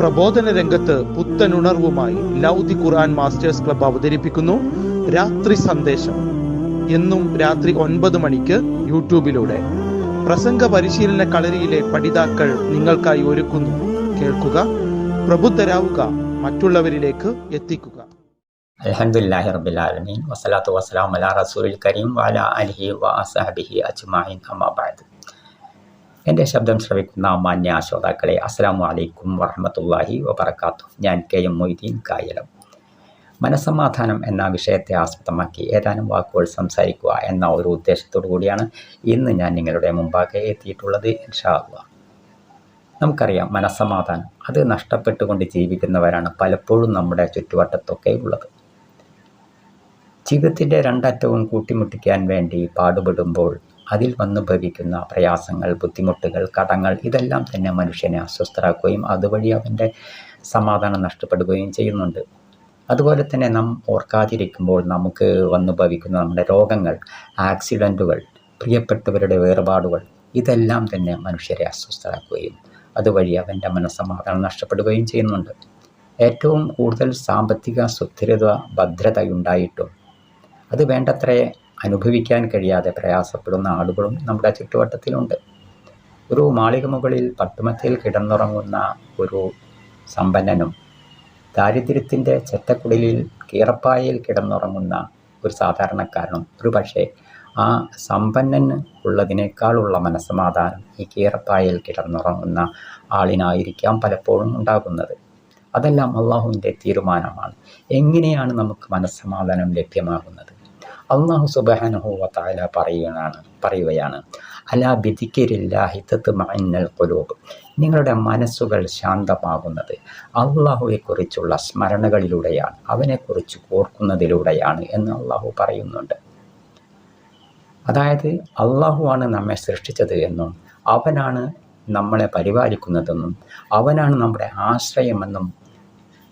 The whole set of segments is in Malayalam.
പ്രബോധന രംഗത്ത് പുത്തനുണർവുമായി ലൗദി ഖുർആൻ മാസ്റ്റേഴ്സ് ക്ലബ് അവതരിപ്പിക്കുന്നു. രാത്രി സന്ദേശം. എന്നും രാത്രി ഒൻപത് മണിക്ക് യൂട്യൂബിലൂടെ. പ്രസംഗ പരിശീലന കളരിയിലെ പഠിതാക്കൾ നിങ്ങൾക്കായി ഒരുക്കുന്നു. കേൾക്കുക പ്രബുദ്ധരാവുക മറ്റുള്ളവരിലേക്ക് എത്തിക്കുക. അൽഹംദുലില്ലാഹി റബ്ബിൽ ആലമീൻ. വസ്സലാത്തു വസ്സലാം അലാ റസൂലിൽ കരീം വാല അലിഹി വ സഹബിഹി അജ്മഈൻ അമ്മാ ബഅദ്. എന്റെ ശബ്ദം ശ്രവിക്കുന്ന മാന്യ ശ്രോതാക്കളെ അസ്സലാമു വലൈക്കും വറഹ്മത്തുള്ളാഹി വബർക്കാത്തു ഞാൻ കെ എം മൊയ്തീൻ കായലം. മനസ്സമാധാനം എന്ന വിഷയത്തെ ആസ്പദമാക്കി ഏതാനും വാക്കുകൾ സംസാരിക്കുക എന്ന ഒരു ഉദ്ദേശത്തോടു കൂടിയാണ് ഇന്ന് ഞാൻ നിങ്ങളുടെ മുമ്പാകെ എത്തിയിട്ടുള്ളത് ഇൻഷാ നമുക്കറിയാം മനസ്സമാധാനം അത് നഷ്ടപ്പെട്ടുകൊണ്ട് ജീവിക്കുന്നവരാണ് പലപ്പോഴും നമ്മുടെ ചുറ്റുവട്ടത്തൊക്കെ ഉള്ളത്. ജീവിതത്തിന്റെ രണ്ടറ്റവും കൂട്ടിമുട്ടിക്കാൻ വേണ്ടി പാടുപെടുമ്പോൾ അതിൽ വന്നു ഭവിക്കുന്ന പ്രയാസങ്ങൾ ബുദ്ധിമുട്ടുകൾ കടങ്ങൾ ഇതെല്ലാം തന്നെ മനുഷ്യനെ അസ്വസ്ഥരാക്കുകയും അതുവഴി അവന്റെ സമാധാനം നഷ്ടപ്പെടുകയും ചെയ്യുന്നുണ്ട്. അതുപോലെ തന്നെ നാം ഓർക്കാതിരിക്കുമ്പോൾ നമുക്ക് വന്നു ഭവിക്കുന്ന നമ്മുടെ രോഗങ്ങൾ ആക്സിഡന്റുകൾ പ്രിയപ്പെട്ടവരുടെ വേർപാടുകൾ ഇതെല്ലാം തന്നെ മനുഷ്യരെ അസ്വസ്ഥരാക്കുകയും അതുവഴി അവന്റെ മനസ്സമാധാനം നഷ്ടപ്പെടുകയും ചെയ്യുന്നുണ്ട്. ഏറ്റവും കൂടുതൽ സാമ്പത്തിക സുസ്ഥിരത ഭദ്രതയുണ്ടായിട്ടും അത് വേണ്ടത്ര അനുഭവിക്കാൻ കഴിയാതെ പ്രയാസപ്പെടുന്ന ആളുകളും നമ്മുടെ ചുറ്റുവട്ടത്തിലുണ്ട്. ഒരു മാളിക മുകളിൽ പട്ടുമത്തയിൽ കിടന്നുറങ്ങുന്ന ഒരു സമ്പന്നനും ദാരിദ്ര്യത്തിന്റെ ചെറ്റക്കുടലിൽ കീറപ്പായയിൽ കിടന്നുറങ്ങുന്ന ഒരു സാധാരണക്കാരനും. ഒരു പക്ഷേ ആ സമ്പന്നന് ഉള്ളതിനേക്കാളുള്ള മനസ്സമാധാനം ഈ കീറപ്പായയിൽ കിടന്നുറങ്ങുന്ന ആളിനായിരിക്കാം പലപ്പോഴും ഉണ്ടാകുന്നത്. അതെല്ലാം അള്ളാഹുവിന്റെ തീരുമാനമാണ്. എങ്ങനെയാണ് നമുക്ക് മനസ്സമാധാനം ലഭ്യമാകുന്നത്? അള്ളാഹു സുബാനുഹുവ താല പറയുകയാണ് പറയുകയാണ്. അലാ ബിദിക്കരില്ലാഹി തത്മഅന്നൽ ഖുലൂബ്. നിങ്ങളുടെ മനസ്സുകൾ ശാന്തമാകുന്നത് അള്ളാഹുവെക്കുറിച്ചുള്ള സ്മരണകളിലൂടെയാണ് അവനെക്കുറിച്ച് ഓർക്കുന്നതിലൂടെയാണ് എന്ന് അള്ളാഹു പറയുന്നുണ്ട്. അതായത് അള്ളാഹുവാണ് നമ്മെ സൃഷ്ടിച്ചത് എന്നും അവനാണ് നമ്മളെ പരിപാലിക്കുന്നതെന്നും അവനാണ് നമ്മുടെ ആശ്രയമെന്നും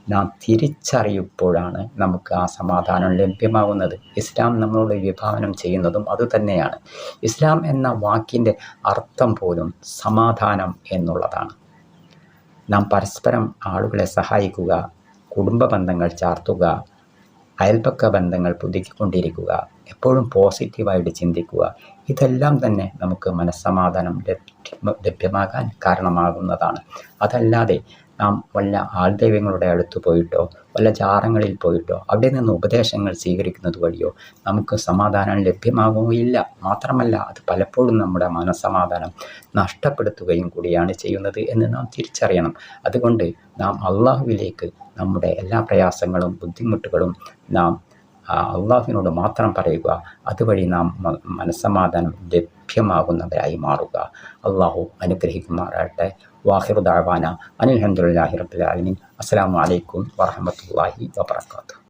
നാം തിരിച്ചറിയുമ്പോഴാണ് നമുക്ക് ആ സമാധാനം ലഭ്യമാകുന്നത്. ഇസ്ലാം നമ്മളോട് വിഭാവനം ചെയ്യുന്നതും അതുതന്നെയാണ്. ഇസ്ലാം എന്ന വാക്കിന്റെ അർത്ഥം പോലും സമാധാനം എന്നുള്ളതാണ്. നാം പരസ്പരം ആളുകളെ സഹായിക്കുക കുടുംബ ബന്ധങ്ങൾ ചാർത്തുക അയൽപക്ക ബന്ധങ്ങൾ പുതുക്കിക്കൊണ്ടിരിക്കുക എപ്പോഴും പോസിറ്റീവായിട്ട് ചിന്തിക്കുക ഇതെല്ലാം തന്നെ നമുക്ക് മനസ്സമാധാനം ലഭ്യമാകാൻ കാരണമാകുന്നതാണ്. അതല്ലാതെ നാം വല്ല ആൾദൈവങ്ങളുടെ അടുത്ത് പോയിട്ടോ വല്ല ചാറങ്ങളിൽ പോയിട്ടോ അവിടെ നിന്ന് ഉപദേശങ്ങൾ സ്വീകരിക്കുന്നത് വഴിയോ നമുക്ക് സമാധാനം ലഭ്യമാകുകയില്ല മാത്രമല്ല അത് പലപ്പോഴും നമ്മുടെ മനസ്സമാധാനം നഷ്ടപ്പെടുത്തുകയും കൂടിയാണ് ചെയ്യുന്നത് എന്ന് നാം തിരിച്ചറിയണം. അതുകൊണ്ട് നാം അള്ളാഹുവിലേക്ക് നമ്മുടെ എല്ലാ പ്രയാസങ്ങളും ബുദ്ധിമുട്ടുകളും നാം അള്ളാഹുവിനോട് മാത്രം പറയുക അതുവഴി നാം മനസ്സമാധാനം ലഭ്യമാകുന്നവരായി മാറുക. അള്ളാഹു അനുഗ്രഹിക്കുമാറാകട്ടെ. വാഹിർ ദാവാന അസ്സാം വലൈക്കും വാഹമത്തല്ലാഹി വബർക്കാത്തു